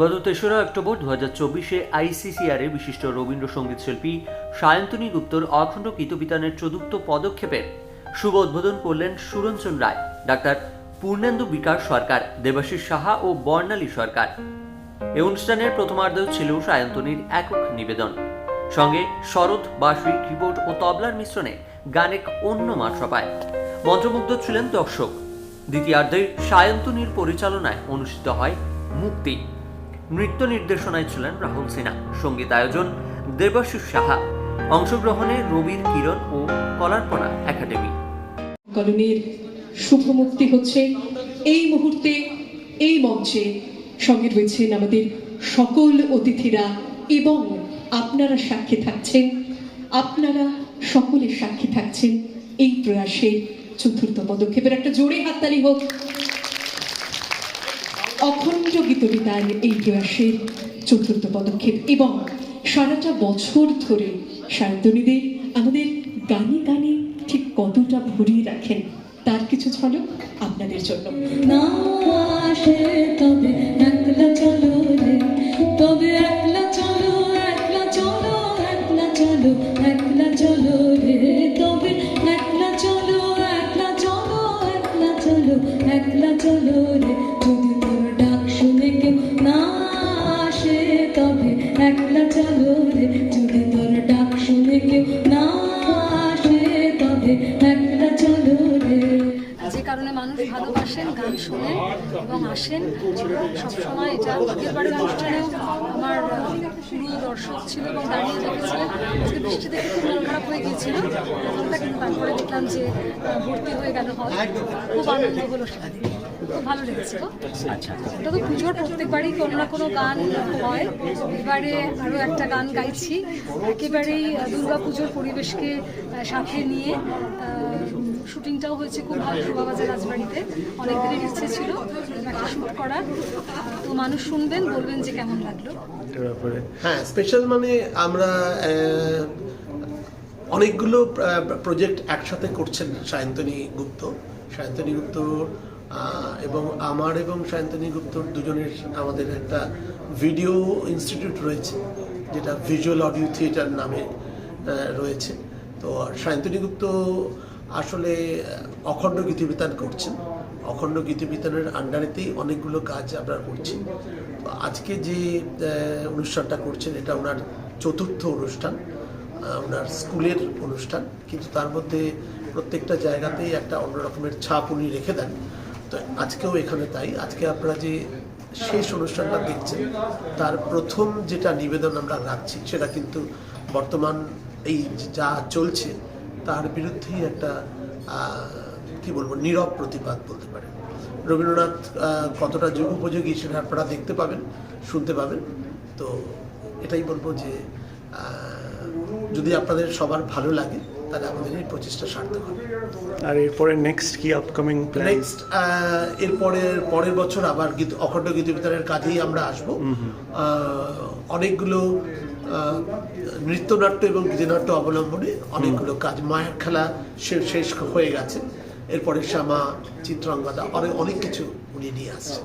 গত তেসরা অক্টোবর দু হাজার চব্বিশে আইসিসিআরে বিশিষ্ট রবীন্দ্রসঙ্গীত শিল্পী সায়ন্তনী গুপ্তর অখণ্ড গীতবিতানের চতুর্থ পদক্ষেপের শুভ উদ্বোধন করলেন সুরঞ্জন রায়, ডাক্তার পূর্ণেন্দু বিকাশ সরকার, দেবাশিস সাহা ও বর্ণালী সরকার। এ অনুষ্ঠানের প্রথমার্ধেও ছিল সায়ন্তনীর একক নিবেদন। সঙ্গে শরৎ বাঁশরি কিবোর্ড ও তবলার মিশ্রণে গানেক অন্য মাত্রা পায় মন্ত্রমুগ্ধ ছিলেন দর্শক। দ্বিতীয়ার্ধে সায়ন্তনীর পরিচালনায় অনুষ্ঠিত হয় মুক্তি। নৃত্য নির্দেশনায় ছিলেন রাহুল সিনহা। সংগীত আয়োজন দেবাশিস সাহা। অংশগ্রহণে রবির কিরণ ও কলার্পণা একাডেমি। কলোনির শুভ মুক্তি হচ্ছে এই মুহূর্তে, এই মঞ্চে। সঙ্গে রয়েছেন আমাদের সকল অতিথিরা এবং আপনারা সাক্ষী থাকছেন, আপনারা সকলে সাক্ষী থাকছেন এই প্রয়াসের চতুর্থ পদক্ষেপের একটা জোরে হাততালি হোক। অখণ্ড গীতবিতান এই প্রয়াসের চতুর্থ পদক্ষেপ এবং সারাটা বছর ধরে সায়ন্তনীদের আমাদের গানে গানে ঠিক কতটা ভরিয়ে রাখেন তার কিছু ঝলক আপনাদের জন্য। একলা চলো রে রে ভালোবাসেন গান শোনেন এবং আসেন সবসময় এটা বারের অনুষ্ঠানেও আমার আহ, পুরো দর্শক ছিল এবং দাঁড়িয়ে দেখেছিলেন আজকে বৃষ্টি দেখে খুব মন খারাপ হয়ে গিয়েছিল। প্রথমটা কিন্তু তারপরে দেখলাম যে ভর্তি হয়ে গেল হল। খুব আনন্দ হলো সেটা। খুব ভালো লেগেছিল। এটা তো পুজোর প্রত্যেকবারই কোনো না কোনো গান হয়। এবারে আরও একটা গান গাইছি। একেবারেই আহ, দুর্গাপুজোর পরিবেশকে সাথে নিয়ে শুটিংটাও হয়েছে খুব ভালো শোভাবাজার রাজবাড়িতে। অনেক দিনের ইচ্ছে ছিল একটা শ্যুট করার। তো মানুষ শুনবেন বলবেন যে কেমন লাগল। হ্যাঁ স্পেশাল মানে আমরা অনেকগুলো প্রজেক্ট একসাথে করছেন সায়ন্তনী গুপ্ত। সায়ন্তনী গুপ্ত এবং আমার এবং সায়ন্তনী গুপ্তর দুজনের আমাদের একটা ভিডিও ইনস্টিটিউট রয়েছে যেটা ভিজুয়াল অডিও থিয়েটার নামে রয়েছে। তো সায়ন্তনী গুপ্ত আসলে অখণ্ড গীতিবিতান করছেন। অখণ্ড গীতিবিতানের আন্ডারেতেই অনেকগুলো কাজ আমরা করছি। আজকে যে অনুষ্ঠানটা করছেন, এটা ওনার চতুর্থ অনুষ্ঠান ওনার স্কুলের অনুষ্ঠান। কিন্তু তার মধ্যে প্রত্যেকটা জায়গাতেই একটা অন্য রকমের ছাপ উনি রেখে দেন। তো আজকেও এখানে তাই। আজকে আপনারা যে শেষ অনুষ্ঠানটা দেখছেন, তার প্রথম যেটা নিবেদন আমরা রাখছি, সেটা কিন্তু বর্তমান এই যা চলছে তার বিরুদ্ধেই একটা কি বলব, নীরব প্রতিবাদ বলতে পারেন। রবীন্দ্রনাথ কতটা যুগ উপযোগী সেটা আপনারা দেখতে পাবেন, শুনতে পাবেন। তো এটাই বলব যে যদি আপনাদের সবার ভালো লাগে তাহলে আমাদের এই প্রচেষ্টা সার্থক হবে। আর এরপরে নেক্সট কি আপকামিং প্ল্যান নেক্সট এরপরে পরের বছর আবার গীত অখণ্ড গীত বিতরণের কাজেই আমরা আসব। অনেকগুলো নৃত্যনাট্য এবং গীতিনাট্য অবলম্বনে অনেকগুলো কাজ। মায়ের খেলা শেষ হয়ে গেছে। এরপরে শ্যামা চিত্রাঙ্গদা অনেক অনেক কিছু উনি নিয়ে আসছেন।